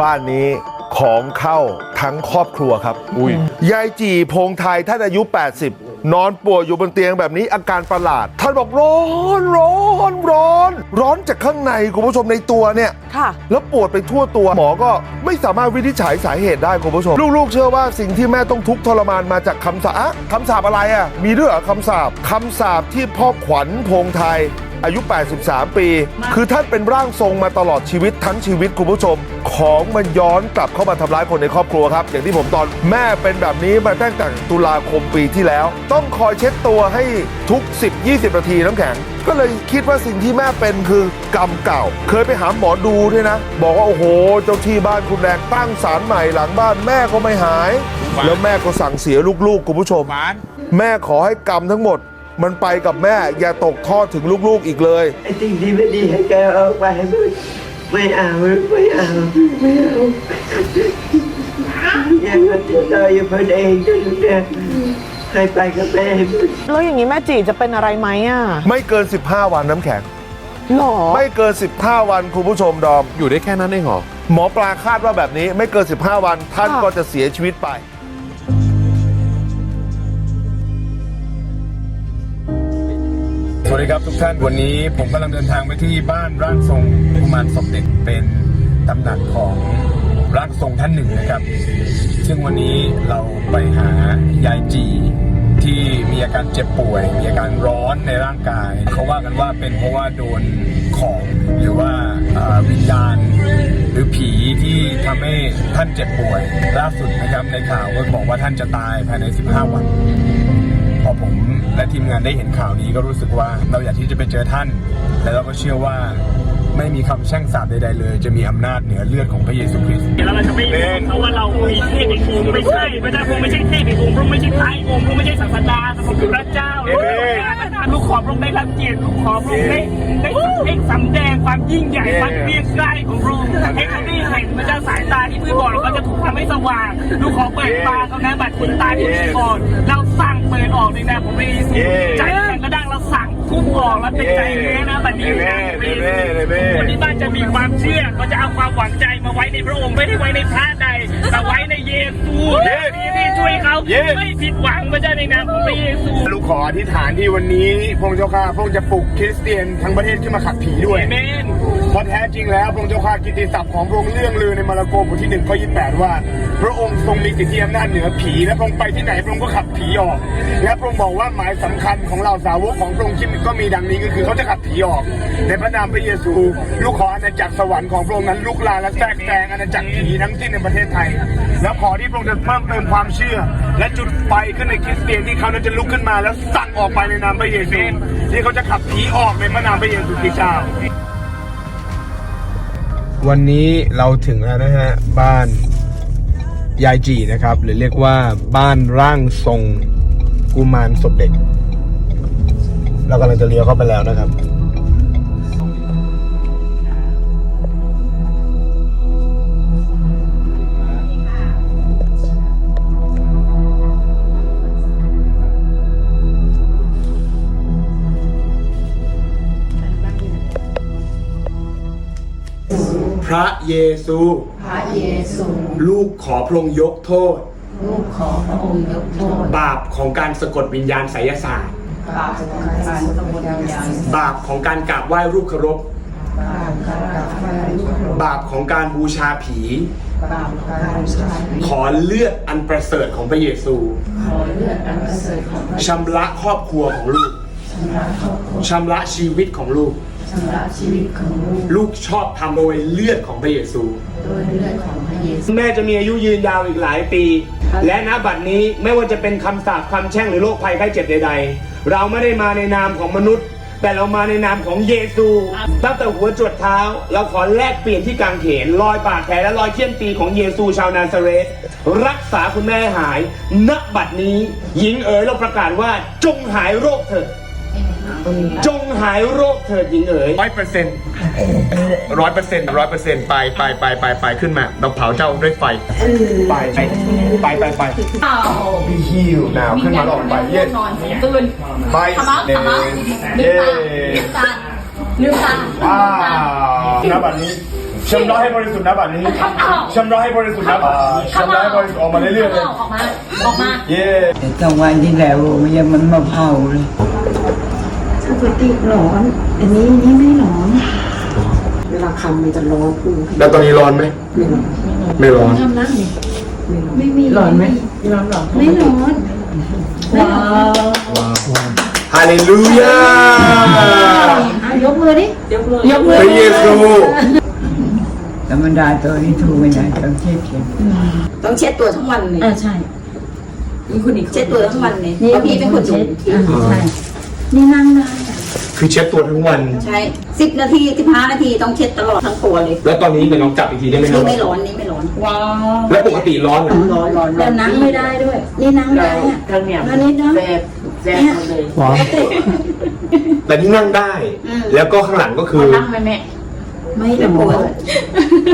บ้านนี้ของเข้าทั้งครอบครัวครับอุ้ยยายจีพงไทยท่านอายุ 80 นอนป่วยอยู่บนเตียงแบบนี้อาการประหลาด ท่านบอกร้อนร้อนร้อน ร้อนจากข้างในคุณผู้ชมในตัวเนี่ยค่ะแล้วปวดไปทั่วตัวหมอก็ไม่สามารถวินิจฉัยสาเหตุได้คุณผู้ชม ลูกๆ เชื่อว่าสิ่งที่แม่ต้องทุกข์ทรมานมาจากคำสาปอะคำสาปอะไรอะมีด้วยเหรอคำสาปคำสาปที่พ่อขวัญพงไทย อายุ 83 ปี คือท่านเป็นร่างทรงมาตลอดชีวิตทั้งชีวิตคุณผู้ชม ของมันย้อนกลับเข้ามาทำร้ายคนในครอบครัวครับ อย่างที่ผมตอนแม่เป็นแบบนี้มาตั้งแต่ตุลาคมปีที่แล้ว ต้องคอยเช็ดตัวให้ทุก 10-20 นาทีน้ำแข็ง ก็เลยคิดว่าสิ่งที่แม่เป็นคือกรรมเก่า เคยไปหาหมอดูด้วยนะ บอกว่าโอ้โห เจ้าที่บ้านคุณแดงตั้งศาลใหม่หลังบ้านแม่ก็ไม่หาย แล้วแม่ก็สั่งเสียลูกๆคุณผู้ชมหวานแม่ขอให้กรรมทั้งหมด มันไปกับแม่อย่าตกทอดถึงลูกๆอีกเลย ไอ้สิ่งที่ไม่ดีให้แกเอาไปไม่เอาไม่เอาไม่เอาอย่างนั้นจะตายอยู่เพื่อนเองจนเนี่ยให้ไปกับแม่แล้วอย่างนี้แม่จีจะเป็นอะไรไหมอะไม่เกิน 15 วันน้ำแข็งหรอไม่เกิน 15 วันคุณผู้ชมดอม อยู่ได้แค่นั้นเองเหรอหมอปลาคาดว่าแบบนี้ไม่เกิน 15 วันท่านค่ะก็จะเสียชีวิตไป สวัสดีครับทุกท่านวันนี้ผมกำลังเดินทางไปที่บ้านร่างทรงกุมารศพเด็กเป็นตำหนักของร่างทรงท่านหนึ่งนะครับ ซึ่งวันนี้เราไปหายายจีที่มีอาการเจ็บป่วย มีอาการร้อนในร่างกาย เขาว่ากันว่าเป็นเพราะว่าโดนของหรือว่าวิญญาณหรือผีที่ทำให้ท่านเจ็บป่วยล่าสุดนะครับในข่าวก็บอกว่าท่านจะตายภายใน 15 วัน พอผมและทีมงานได้เห็นข่าวนี้ก็รู้สึกว่าเราอยากที่จะไปเจอท่าน และเราก็เชื่อว่าไม่มีคำแช่งสาปใดๆเลย จะมีอำนาจเหนือเลือดของพระเยซูคริสต์แล้วเราจะไม่บอกเขาว่าเรามีเทพอีกองค์ไม่ใช่พระเจ้าพระองค์ไม่ใช่เทพอีกองค์พระองค์ไม่ใช่พระอีกองค์พระองค์ไม่ใช่ศาสดาพระองค์คือพระเจ้าลูก ขอพระองค์ได้รับเกียรติลูกขอพระองค์ได้ได้ได้สำแดงความยิ่งใหญ่ความเกรียงไกรของพระองค์ให้เขาได้เห็นพระเจ้าสายตาที่มืดบอดเราจะถูกทำให้สว่างลูกขอเปิดตาเขานะบัดคุณตาที่มืดบอดเราสั่งเปิดออกในนามของพระเยซูใจแข็งกระด้างเราสั่ง ทุบออกแล้วเป็นใจเนื้อนะบัดนี้นะพระเยซูคนที่บ้านจะมีความเชื่อก็จะเอาความหวังใจมาไว้ในพระองค์ไม่ได้ไว้ในพระใดแต่ไว้ในเยซูที่ที่ช่วยเขาไม่ผิดหวังพระเจ้าในนามของพระเยซูลูกขออธิษฐานที่วันนี้พระองค์เจ้าข้าพระองค์จะปลุกคริสเตียนทั้งประเทศขึ้นมาขับผีด้วยเอเมนเพราะแท้จริงแล้วพระองค์เจ้าข้ากิตติศัพท์ของพระองค์เรื่องลือในมาระโกบทที่หนึ่งข้อยี่แปดว่า พระองค์ทรงมีสิทธิอำนาจเหนือผีและพระองค์ไปที่ไหนพระองค์ก็ขับผีออก และพระองค์บอกว่าหมายสำคัญของเราสาวกของพระองค์ที่ก็มีดังนี้ก็คือเขาจะขับผีออก ในพระนามพระเยซู ลูกขออาณาจักรสวรรค์ของพระองค์นั้นลุกลามและแทรกแซงอาณาจักรผีทั้งสิ้นในประเทศไทย แล้วขอที่พระองค์จะเพิ่มเติมความเชื่อ และจุดไฟขึ้นในคริสเตียนที่เขานั้นจะลุกขึ้นมา แล้วสั่งออกไปในนามพระเยซูที่เขาจะขับผีออกในพระนามพระเยซูคริสต์เจ้าวันนี้เราถึงแล้วนะฮะ บ้านยายจีนะครับ หรือเรียกว่าบ้านร่างทรงกุมารศพเด็ก เรากำลังจะเลี้ยวเข้าไปแล้วนะครับพระเยซู พระเยซูลูกขอพระองค์ยกโทษ ลูกขอพระองค์ยกโทษ บาปของการสะกดวิญญาณไสยศาสตร์ บาปของการสมุทวิญญาณบาปของการกราบไหว้รูปเคารพ บาปการกราบไหว้ลูกบาปของการบูชาผี บาปการบูชาผีขอเลือดอันประเสริฐของพระเยซูขอเลือดอันประเสริฐของพระชำระครอบครัวของลูกชำระครอบครัวชำระชีวิตของลูก ชำระชีวิตของลูกลูกชอบทำโดยเลือดของพระเยซูด้วยเลือดของพระเยซูแม่จะมีอายุยืนยาวอีกหลายปี และณบัดนี้ไม่ว่าจะเป็นคำสาปคำแช่งหรือโรคภัยไข้เจ็บใด ๆ เราไม่ได้มาในนามของมนุษย์ แต่เรามาในนามของเยซูตั้งแต่หัวจดเท้า เราขอแลกเปลี่ยนที่กางเขนรอยบาดแผลและรอยเชี่ยนตีของเยซูชาวนาซาเรสรักษาคุณแม่หายณบัดนี้ หญิงเอ๋ยเราประกาศว่าจงหายโรคเถิด จงหายโรคเถิดหญิงเอ๋ยร้อยเปอร์เซ็นต์ร้อยเปอร์เซ็นต์ร้อยเปอร์เซ็นต์ไปไปไปไปไปขึ้นมาเราเผาเจ้าด้วยไฟ ไปไปไปไปไปบีฮิวหนาวขึ้นมาออกไปเย็นนอนตื่นไปขมับเดขมับเย้ลืมตาลืมตาว้าวณบัดนี้ชำระให้บริสุทธิ์นะบัดนี้ชำระให้บริสุทธิ์นะบัดชำระให้บริสุทธิ์ออกมาเรื่อยๆเลยออกมา ออกมา เย้แต่งวันที่แล้วมันยังมันมาเผาเลย ปกติร้อน อันนี้อันนี้ไม่ร้อน เวลาคำมันจะร้อนพุ่งแล้วตอนนี้ร้อนไหมไม่ร้อนทำนั่งนี่ไม่มีร้อนไหมร้อนหรอไม่ร้อนว้าวฮาเลลูยาอะยกมือดิยกมือยกมืพระเยซูธรรมดาตัวนี้ถูกไม่ได้ต้องเช็ดเช็ดต้องเช็ดตัวทั้งวันเลยอ่าใช่เช็ดตัวทั้งวันเลยนี่เพราะพี่เป็นคนดุอ่าใช่ นี่นั่งได้คือเช็ดตัวทั้งวัน ใช่สิบนาทีสิบห้านาทีต้องเช็ดตลอดทั้งตัวเลยแล้วตอนนี้เป็นน้องจับอีกทีได้ไหมครันี่บไม่ร้อนนี่ไม่ร้อนว้าวแล้วปกติร้อนเหรอร้อนร้อนแต่นั่งไม่ได้ด้วย นี่นั่งได้อะแล้วนี่เนาะแซ่บเลยแต่นี่นั่งได้แล้วก็ข้างหลังก็คือ นั่งไหมแม่ ไม่แต่ปวด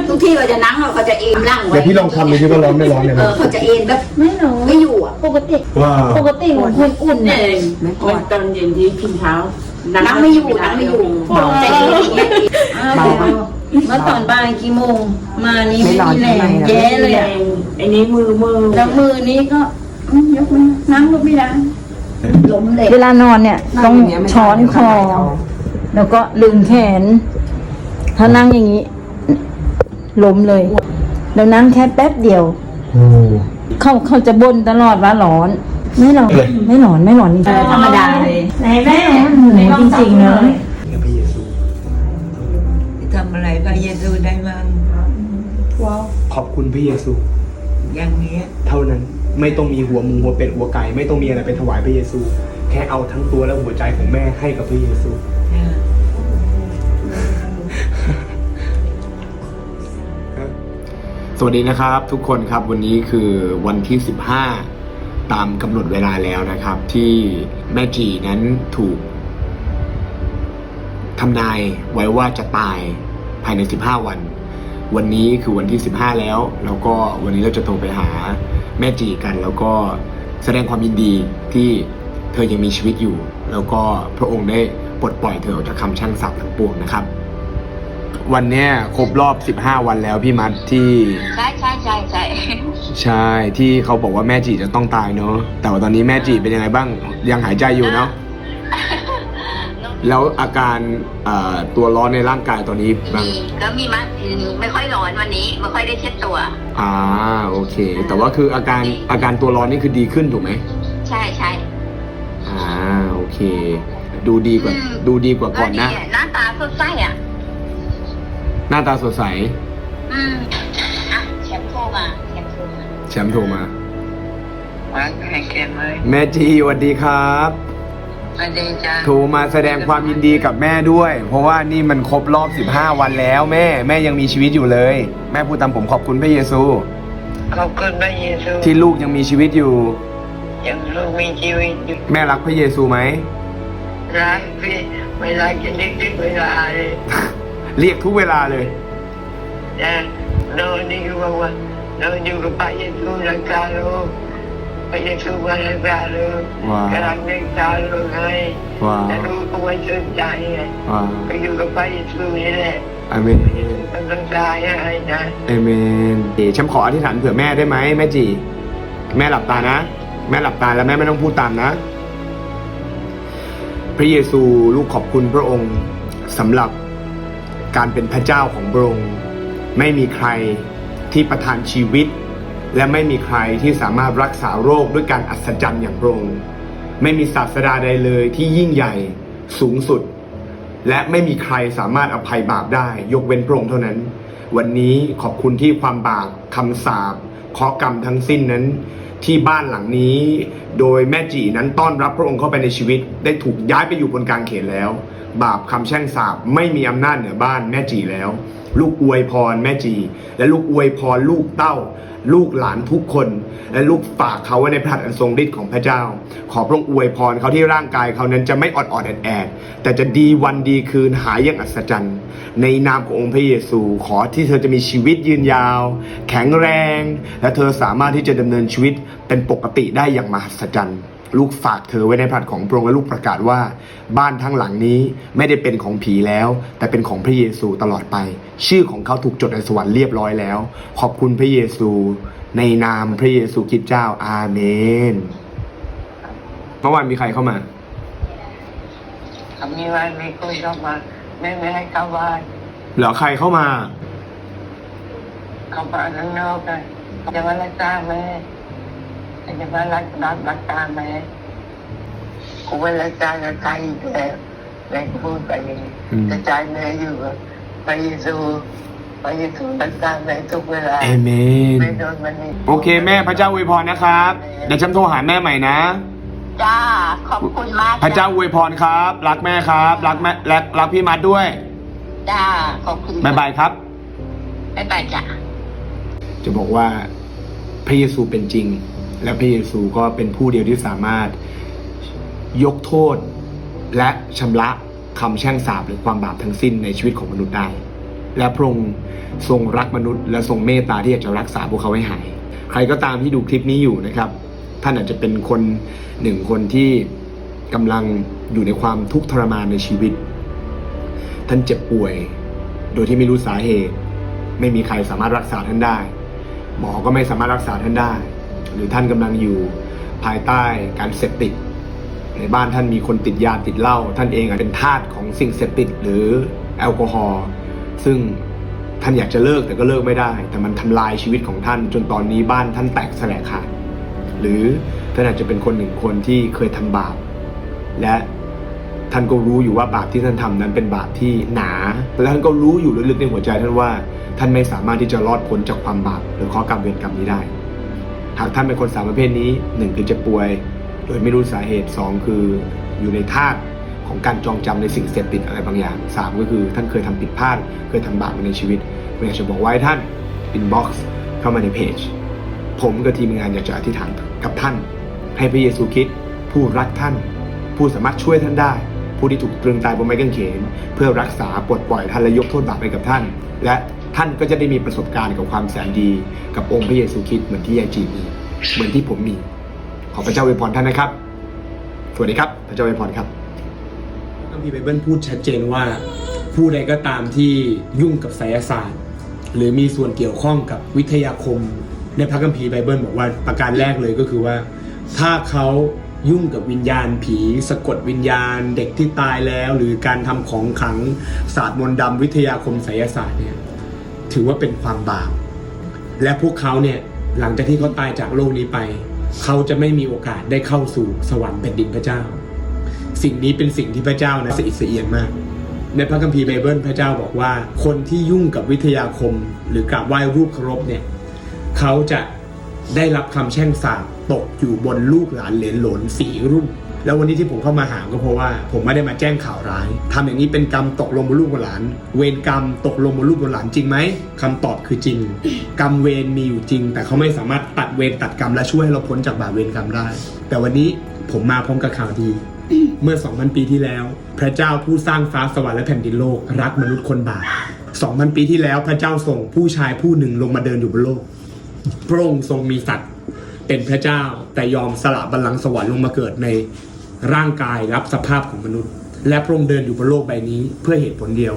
ทุกที่เราจะนั่งเราก็จะเอ็นนั่งไว้เดี๋ยวพี่ลองทำดูที่ว่าร้อนไม่ร้อนเนี่ยเออเขาจะเอ็นแบบไม่หรอกไม่อยู่อะปกติว้าวปกติของคนอุ่นเนี่ยตอนเย็นที่กินเช้านั่งไม่อยู่นั่งไม่อยู่จะเอ็นอย่างเงี้ยเมื่อตอนบ่ายกี่โมง มานี่ไม่มีแรงแย่เลยอะไอ้นี้มือมือแล้วมือนี้ก็อืมยกมือนั่งก็ไม่ได้ล้มเหล็กเวลานอนเนี่ยต้องช้อนคอ แล้วก็ลึงแขน ถ้านั่งอย่างนี้ล้มเลย แล้วนั่งแค่แป๊บเดียวเขาเขาจะบ่นตลอดว่าร้อน ไม่ร้อนไม่ร้อนไม่ร้อนจริงๆธรรมดาเลยไหนแม่ไหนจริงๆเลยทำอะไรพระเยซูได้มั้งขอบคุณพระเยซู อย่างเนี้ยเท่านั้นไม่ต้องมีหัวหมูหัวเป็ดหัวไก่ ไม่ต้องมีอะไรไปถวายพระเยซู แค่เอาทั้งตัวและหัวใจของแม่ให้กับพระเยซู วัสดีนะครับทุกคนครับวันนี้คือวันที่ 15 ตามกำหนดเวลาแล้วนะครับ ที่แม่จีนั้นถูกทำนายไว้ว่าจะตายภายใน 15 วัน วันนี้คือวันที่ 15 แล้ว แล้วก็วันนี้เราจะโทรไปหาแม่จีกัน แล้วก็แสดงความยินดีที่เธอยังมีชีวิตอยู่ แล้วก็พระองค์ได้ปลดปล่อยเธอออกจากคำช่างศัพท์ทั้งปวงนะครับ วันเนี้ยครบรอบ 15 วันแล้วพี่มัดที่ ใช่ใช่ใช่ใช่ใช่ที่เขาบอกว่าแม่จีจะต้องตายเนาะแต่ว่าตอนนี้แม่จีเป็นยังไงบ้างยังหายใจอยู่เนาะแล้วอาการเอ่อตัวร้อนในร่างกายตอนนี้บางมีก็มีมั้ยไม่ค่อยร้อนวันนี้ไม่ค่อยได้เช็ดตัว อ่าโอเค แต่ว่าคืออาการอาการตัวร้อนนี่คือดีขึ้นถูกไหมใช่ใช่อ่าโอเค ดูดีกว่าอืมดูดีกว่าก่อนนะดีหน้าตาสดใสอะ หน้าตาสดใส อืมอะแชมป์โทรมาแชมป์โทรมาแชมป์โทรมาวันแข่งกันไหมแม่จีสวัสดีครับสวัสดีจ้าโทรมาแสดงความยินดีกับแม่ด้วย เพราะว่านี่มันครบรอบ 15 วันแล้วแม่ แม่ยังมีชีวิตอยู่เลย แม่พูดตามผมขอบคุณพระเยซู ขอบคุณพระเยซูที่ลูกยังมีชีวิตอยู่ ยังลูกมีชีวิตอยู่แม่รักพระเยซูไหม รักพี่ไม่รักจะนึกถึงเวลาเลย เรียกทุกเวลาเลยนะนอนนี่ก็บอกว่านอนอยู่กับพระเยซูรักษาลูกพระเยซูมารักษาลูกว้าวกำลังรักษาลูกให้ว้าวแต่ลูกก็ไม่สนใจไงว้าวก็อยู่กับพระเยซูนี่แหละอาเมนต้องรักษาให้นะเอเมนเดี๋ยวฉันขออธิษฐานเผื่อแม่ได้ไหมแม่จีแม่หลับตานะ แม่หลับตาแล้วแม่ไม่ต้องพูดตามนะ พระเยซูลูกขอบคุณพระองค์สำหรับ การเป็นพระเจ้าของพระองค์ไม่มีใครที่ประทานชีวิต และไม่มีใครที่สามารถรักษาโรคด้วยการอัศจรรย์อย่างพระองค์ไม่มีศาสดาใดเลยที่ยิ่งใหญ่สูงสุด และไม่มีใครสามารถอภัยบาปได้ ยกเว้นพระองค์เท่านั้น วันนี้ขอบคุณที่ความบาปคำสาปเคราะห์กรรมทั้งสิ้นนั้น ที่บ้านหลังนี้ โดยแม่จีนั้นต้อนรับพระองค์เข้าไปในชีวิต ได้ถูกย้ายไปอยู่บนกลางเขนแล้ว บาปคำแช่งสาปไม่มีอำนาจเหนือบ้านแม่จีแล้ว ลูกอวยพรแม่จี และลูกอวยพรลูกเต้า ลูกหลานทุกคน และลูกฝากเขาไว้ในพระหัตถ์อันทรงฤทธิ์ของพระเจ้า ขอพระองค์อวยพรเขาที่ร่างกายเขานั้นจะไม่อดอดแอดแอดแต่จะดีวันดีคืนหายอย่างอัศจรรย์ ในนามขององค์พระเยซูขอที่เธอจะมีชีวิตยืนยาว แข็งแรง และเธอสามารถที่จะดำเนินชีวิตเป็นปกติได้อย่างมหัศจรรย์ ลูกฝากเธอไว้ในพระหัตถ์ของพระองค์และลูกประกาศว่า บ้านทั้งหลังนี้ไม่ได้เป็นของผีแล้ว แต่เป็นของพระเยซูตลอดไป ชื่อของเขาถูกจดในสวรรค์เรียบร้อยแล้ว ขอบคุณพระเยซู ในนามพระเยซูคริสต์เจ้าอาเมนเมื่อวานมีใครเข้ามาถ้ามีวันมีคนเข้ามาแม่ไม่ให้เข้าบ้านเหรอใครเข้ามา เข้ามาข้างนอกเลยจะมารักษาแม่ จะมารักษารักษาแม่กูไม่รักษากับใครอีกแล้วแม่ก็พูดไปอย่างนี้อืมกระจายแม่อยู่กับพระเยซูพระเยซูรักษาแม่ทุกเวลาเอเมนไม่โดนมันนี่โอเคแม่พระเจ้าอวยพรนะครับเดี๋ยวฉันโทรหาแม่ใหม่นะจ้าขอบคุณมากพระเจ้าอวยพรครับ รักแม่ครับ รักแม่และรักพี่มัดด้วยจ้าขอบคุณบ๊ายบายครับบ๊ายบายจ้าจะบอกว่าพระเยซูเป็นจริง และพระเยซูก็เป็นผู้เดียวที่สามารถยกโทษ และชำระคำแช่งสาปหรือความบาปทั้งสิ้นในชีวิตของมนุษย์ได้ และพระองค์ทรงรักมนุษย์ และทรงเมตตาที่อยากจะรักษาพวกเขาให้หาย ใครก็ตามที่ดูคลิปนี้อยู่นะครับ ท่านอาจจะเป็นคนหนึ่งคนที่กำลังอยู่ในความทุกข์ทรมานในชีวิต ท่านเจ็บป่วย โดยที่ไม่รู้สาเหตุ ไม่มีใครสามารถรักษาท่านได้ หมอก็ไม่สามารถรักษาท่านได้ หรือท่านกำลังอยู่ภายใต้การเสพติด ในบ้านท่านมีคนติดยาติดเหล้าท่านเองอาจเป็นทาสของสิ่งเสพติดหรือแอลกอฮอล์ซึ่งท่านอยากจะเลิกแต่ก็เลิกไม่ได้ แต่มันทำลายชีวิตของท่าน จนตอนนี้บ้านท่านแตกแสลกขาดหรือท่านอาจจะเป็นคนหนึ่งคนที่เคยทำบาปและท่านก็รู้อยู่ว่าบาปที่ท่านทำนั้นเป็นบาปที่หนาและท่านก็รู้อยู่ลึกๆในหัวใจท่านว่า ท่านไม่สามารถที่จะรอดพ้นจากความบาปหรือข้อกรรมเวรกรรมนี้ได้ หากท่านเป็นคนสามประเภทนี้หนึ่งคือจ็บป่วย โดยไม่รู้สาเหตุสองคืออยู่ในทาสของการจองจำในสิ่งเสพติดอะไรบางอย่างสามก็คือท่านเคยทำผิดพลาดเคยทำบาปมาในชีวิตผมอยากจะบอกไว้ท่านอินบ็อกซ์เข้ามาในเพจ ผมกับทีมงานอยากจะอธิษฐานกับท่าน ให้พระเยซูคริสต์ผู้รักท่าน ผู้สามารถช่วยท่านได้ ผู้ที่ถูกตรึงตายบนไม้กางเขน เพื่อรักษาปลดปล่อยท่านและยกโทษบาปให้กับท่าน และ ท่านก็จะได้มีประสบการณ์กับความแสนดีกับองค์พระเยซูคริสต์เหมือนที่ยายจีมีเหมือนที่ผมมี ขอพระเจ้าอวยพรท่านนะครับ สวัสดีครับ พระเจ้าอวยพรครับคัมภีร์ไบเบิลพูดชัดเจนว่า ผู้ใดก็ตามที่ยุ่งกับไสยศาสตร์ หรือมีส่วนเกี่ยวข้องกับวิทยาคม ในพระคัมภีร์ไบเบิลบอกว่าประการแรกเลยก็คือว่า ถ้าเขายุ่งกับวิญญาณผี สะกดวิญญาณ เด็กที่ตายแล้ว หรือการทำของขังศาสตร์มนต์ดำวิทยาคมไสยศาสตร์เนี่ย ถือว่าเป็นความบาปและพวกเขาเนี่ยหลังจากที่เขาตายจากโลกนี้ไป เขาจะไม่มีโอกาสได้เข้าสู่สวรรค์แผ่นดินพระเจ้า สิ่งนี้เป็นสิ่งที่พระเจ้านะสะอิดสะเอียนมาก ในพระคัมภีร์ไบเบิลพระเจ้าบอกว่า คนที่ยุ่งกับวิทยาคม หรือกราบไหว้รูปเคารพเนี่ยเขาจะได้รับคำแช่งสาปตกอยู่บนลูกหลานเหลนหลนสี่รุ่น แล้ววันนี้ที่ผมเข้ามาหาก็เพราะว่า ผมไม่ได้มาแจ้งข่าวร้ายทำอย่างนี้เป็นกรรมตกลงบนลูกบนหลาน เวรกรรมตกลงบนลูกบนหลานจริงไหมคำตอบคือจริง กรรมเวรมีอยู่จริง แต่เขาไม่สามารถตัดเวรตัดกรรมและช่วยให้เราพ้นจากบาปเวรกรรมได้ แต่วันนี้ผมมาพร้อมกับข่าวดีเมื่อ 2,000 ปีที่แล้ว พระเจ้าผู้สร้างฟ้าสวรรค์และแผ่นดินโลก รักมนุษย์คนบาป2,000 ปีที่แล้วพระเจ้าส่งผู้ชายผู้หนึ่งลงมาเดินอยู่บนโลก พระองค์ทรงมีสัตว์เป็นพระเจ้าแต่ยอมสละบัลลังก์สวรรค์ลงมาเกิดใน ร่างกายรับสภาพของมนุษย์ และพระองค์เดินอยู่บนโลกใบนี้ เพื่อเหตุผลเดียว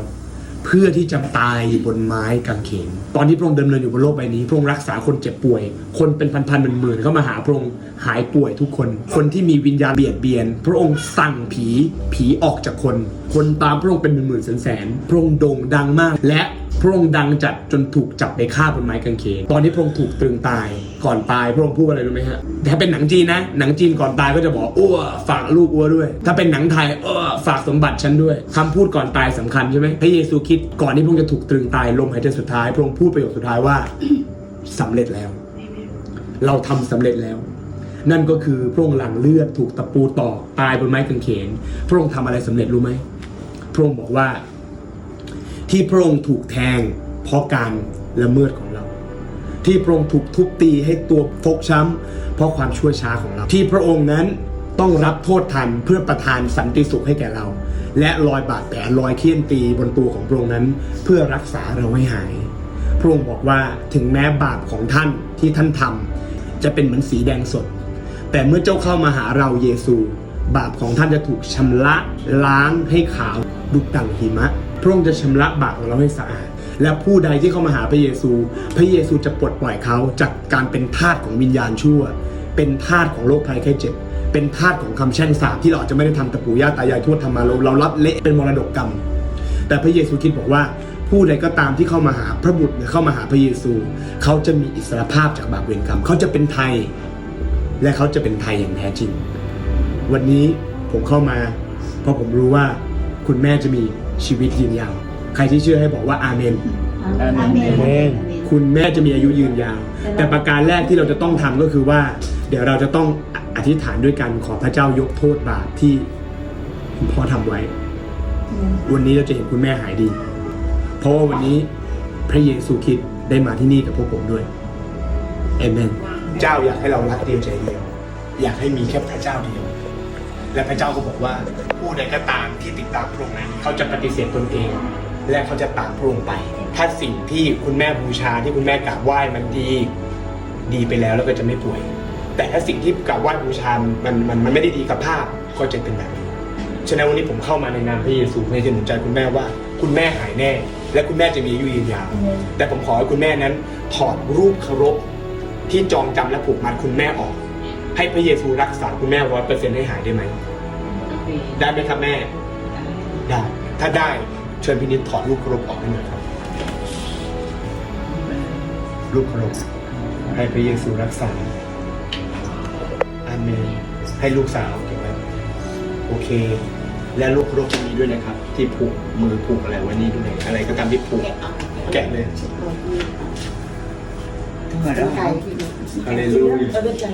เพื่อที่จะตายอยู่บนไม้กางเขนตอนที่พระองค์ดำเนินอยู่บนโลกใบนี้ พระองค์รักษาคนเจ็บป่วย คนเป็นพันๆหมื่นๆเข้ามาหาพระองค์หายป่วยทุกคน คนที่มีวิญญาณเบียดเบียน พระองค์สั่งผีผีออกจากคน คนตามพระองค์เป็นหมื่นๆแสนๆพระองค์โด่งดังมากและ พระองค์ดังจัดจนถูกจับไปฆ่าบนไม้กางเขนตอนที่พระองค์ถูกตรึงตายก่อนตายพระองค์พูดอะไรรู้ไหมฮะถ้าเป็นหนังจีนนะหนังจีนก่อนตายก็จะบอกอ้วฝากลูกอ้วด้วย ถ้าเป็นหนังไทยอ้วฝากสมบัติฉันด้วยคำพูดก่อนตายสำคัญใช่ไหมพระเยซูคิดก่อนที่พระองค์จะถูกตรึงตายลมหายใจสุดท้ายพระองค์พูดประโยคสุดท้ายว่าสำเร็จแล้ว เราทำสำเร็จแล้ว นั่นก็คือพระองค์หลังเลือดถูกตะปูตอกตายบนไม้กางเขนพระองค์ทำอะไรสำเร็จรู้ไหมพระองค์บอกว่า ที่พระองค์ถูกแทงเพราะการละเมิดของเรา ที่พระองค์ถูกทุบตีให้ตัวฟกช้ำ เพราะความชั่วช้าของเรา ที่พระองค์นั้นต้องรับโทษทันเพื่อประทานสันติสุขให้แก่เรา และรอยบาดแผลรอยเคี่ยนตีบนตัวของพระองค์นั้น เพื่อรักษาเราให้หาย พระองค์บอกว่าถึงแม้บาปของท่านที่ท่านทำจะเป็นเหมือนสีแดงสด แต่เมื่อเจ้าเข้ามาหาเราเยซู บาปของท่านจะถูกชำระล้างให้ขาว ดุจดังหิมะ พระองค์จะชำระบาปของเราให้สะอาด และผู้ใดที่เข้ามาหาพระเยซู พระเยซูจะปลดปล่อยเขาจากการเป็นทาสของวิญญาณชั่ว เป็นทาสของโรคภัยไข้เจ็บ เป็นทาสของคำแช่งสาปที่เราอาจจะไม่ได้ทำกับปู่ย่าตายายทวดทำมาเราเรารับเละเป็นมรดกกรรม แต่พระเยซูคิดบอกว่าผู้ใดก็ตามที่เข้ามาหาพระบุตรหรือเข้ามาหาพระเยซู เขาจะมีอิสรภาพจากบาปเวรกรรม เขาจะเป็นไทย และเขาจะเป็นไทยอย่างแท้จริง วันนี้ผมเข้ามา เพราะผมรู้ว่า คุณแม่จะมีชีวิตยืนยาว ใครที่เชื่อให้บอกว่าอาเมน อาเมน คุณแม่จะมีอายุยืนยาว แต่ประการแรกที่เราจะต้องทำก็คือว่า เดี๋ยวเราจะต้องอธิษฐานด้วยกันขอพระเจ้ายกโทษบาปที่คุณพ่อทำไว้ วันนี้เราจะเห็นคุณแม่หายดี เพราะว่าวันนี้พระเยซูคริสต์ได้มาที่นี่กับพวกผมด้วยเอเมน เจ้าอยากให้เรารักเดียวใจเดียว อยากให้มีแค่พระเจ้าเดียว และพระเจ้าก็บอกว่า ผู้ใดก็ตามที่ติดตามพระองค์นั้นเขาจะปฏิเสธตนเอง และเขาจะตามพระองค์ไป ถ้าสิ่งที่คุณแม่บูชาที่คุณแม่กราบไหว้มันดี ดีไปแล้วแล้วก็จะไม่ป่วย แต่ถ้าสิ่งที่กราบไหว้บูชา มันมันมันไม่ได้ดีกับภาพก็จะเป็นแบบนี้ฉะนั้นวันนี้ผมเข้ามาในนามพระเยซูเพื่อที่หนุนใจคุณแม่ว่า คุณแม่หายแน่ และคุณแม่จะมีอายุยืนยาวแต่ผมขอให้คุณแม่นั้น ถอดรูปเคารพที่จองจำและผูกมัดคุณแม่ออก ให้พระเยซูรักษาคุณแม่ร้อยเปอร์เซ็นต์ให้หายได้ไหม ได้ไหมครับแม่ ได้ ถ้าได้เชิญพินิจถอดรูปเคารพออกให้หน่อยครับ รูปเคารพให้พระเยซูรักษา อาเมน ให้ลูกสาวเก็บไว้โอเค และลูกเคารพจะมีด้วยนะครับ ที่ผูกมือผูกอะไรไว้นี่ด้วยอะไรก็ตามที่ผูกแกะเลยไกลฮาเลลูยาเอาไปใจ